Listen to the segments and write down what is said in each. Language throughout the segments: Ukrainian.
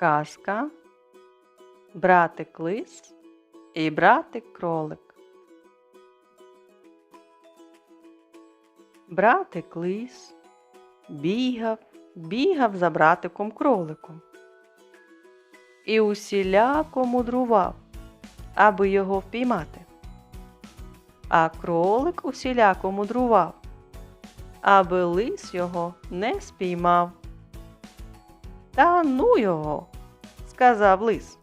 Казка, братик лис і братик кролик. Братик лис бігав, бігав за братиком кроликом і усіляко мудрував, аби його впіймати. А кролик усіляко мудрував, аби лис його не спіймав. Та ну його, сказав лис.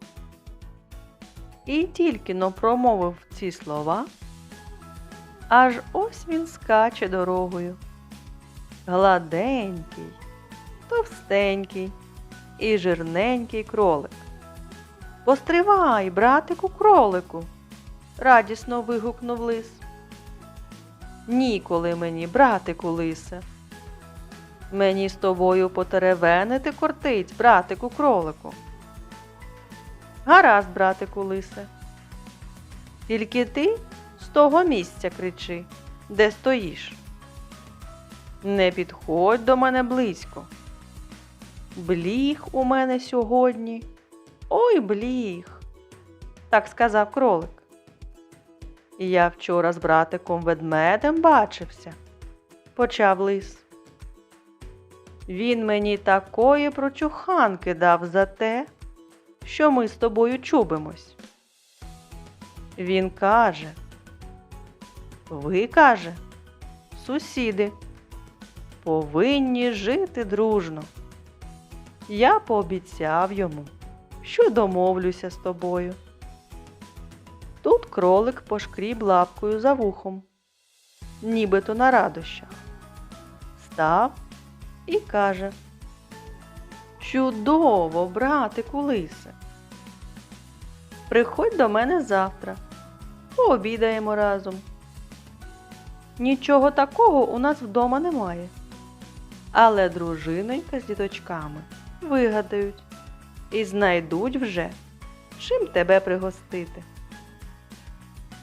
І тільки но промовив ці слова, аж ось він скаче дорогою. Гладенький, товстенький і жирненький кролик. Постривай, братику кролику, радісно вигукнув лис. Ніколи мені, братику лисе. Мені з тобою потеревенити кортить, братику кролику. Гаразд, братику лисе. Тільки ти з того місця кричи, де стоїш. Не підходь до мене близько. Бліг у мене сьогодні. Ой, бліг, так сказав кролик. Я вчора з братиком ведмедем бачився, почав лис. Він мені такої прочуханки дав за те, що ми з тобою чубимось. Він каже, ви каже, сусіди, повинні жити дружно. Я пообіцяв йому, що домовлюся з тобою. Тут кролик пошкріб лапкою за вухом, нібито на радощах. Став і каже Чудово, братику лисе. Приходь до мене завтра, пообідаємо разом. Нічого такого у нас вдома немає. Але дружинонька з діточками вигадають і знайдуть вже, чим тебе пригостити.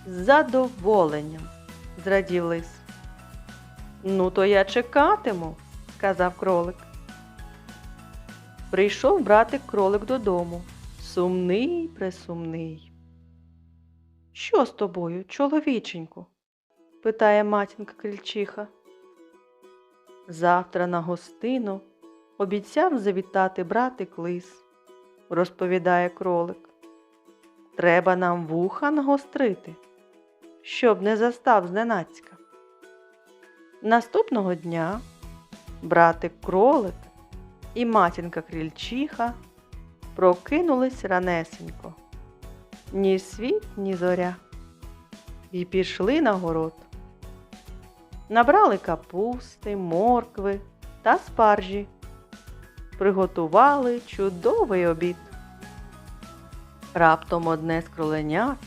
З задоволенням, зрадів лис. Ну, то я чекатиму, сказав кролик. Прийшов братик кролик додому, сумний пресумний. Що з тобою, чоловіченьку? питає матінка крильчиха. Завтра на гостину обіцяв завітати братик лис, розповідає кролик. Треба нам вуха нагострити, щоб не застав зненацька. Наступного дня братик кролик і матінка крільчиха прокинулись ранесенько, ні світ, ні зоря, і пішли на город. Набрали капусти, моркви та спаржі, приготували чудовий обід. Раптом одне з кроленят,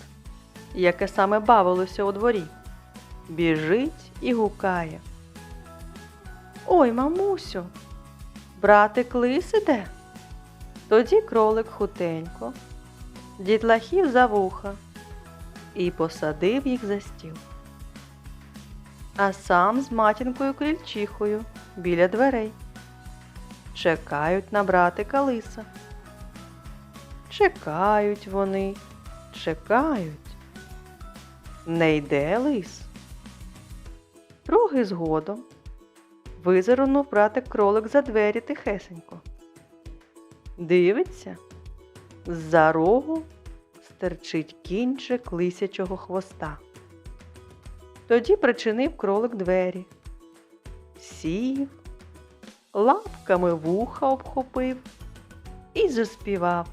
яке саме бавилося у дворі, біжить і гукає. Ой, мамусю, братик лис іде. Тоді кролик хутенько, дітлахів за вуха і посадив їх за стіл. А сам з матінкою крильчихою біля дверей. Чекають на братика лиса. Чекають вони, чекають. Не йде лис. Трохи згодом визирнув братик кролик за двері тихесенько. Дивиться, з-за рогу стерчить кінчик лисячого хвоста. Тоді причинив кролик двері, сів, лапками вуха обхопив і заспівав.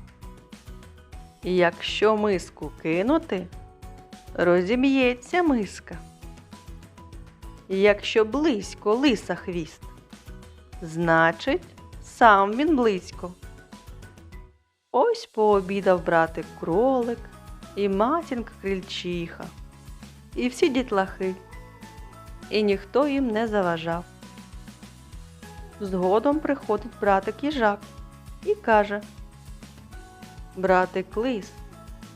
Якщо миску кинути, розіб'ється миска. Якщо близько лиса хвіст, значить, сам він близько. Ось пообідав братик кролик і матінка крильчиха, і всі дітлахи, і ніхто їм не заважав. Згодом приходить братик їжак і каже Братик лис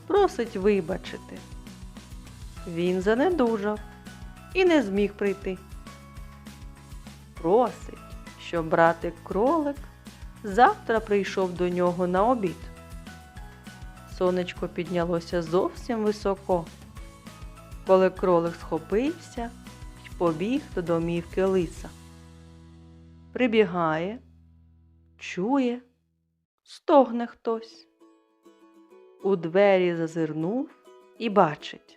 просить вибачити. Він занедужав і не зміг прийти. Просить, щоб братик кролик завтра прийшов до нього на обід. Сонечко піднялося зовсім високо, коли кролик схопився й побіг до домівки лиса. Прибігає, чує, стогне хтось. У двері зазирнув і бачить.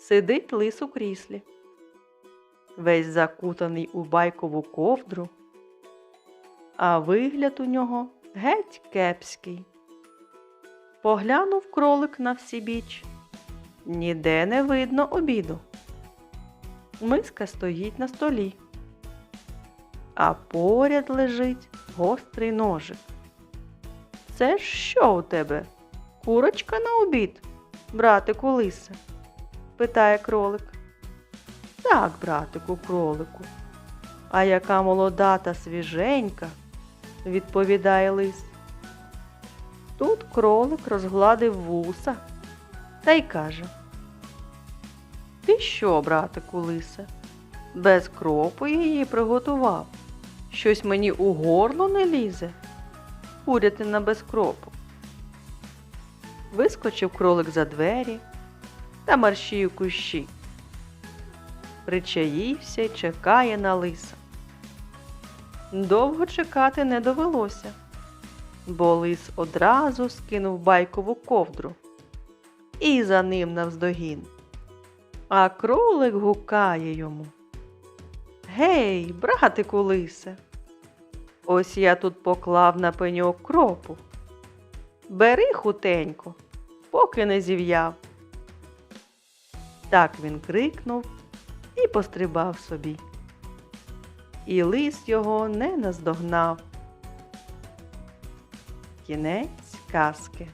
Сидить лис у кріслі, весь закутаний у байкову ковдру, а вигляд у нього геть кепський. Поглянув кролик на всі біч. Ніде не видно обіду. Миска стоїть на столі, а поряд лежить гострий ножик. Це ж що у тебе? Курочка на обід, братику лисе? Питає кролик. Так, братику, кролику. А яка молода та свіженька, відповідає лис. Тут кролик розгладив вуса та й каже. Ти що, братику лисе, без кропу її приготував? Щось мені у горло не лізе? Курятина без кропу. Вискочив кролик за двері та марші у кущі. Причаївся й чекає на лиса. Довго чекати не довелося, бо лис одразу скинув байкову ковдру і за ним навздогін. А кролик гукає йому. Гей, братику лисе, ось я тут поклав на пеньок кропу. Бери хутенько, поки не зів'яв. Так він крикнув і пострибав собі. І лис його не наздогнав. Кінець казки.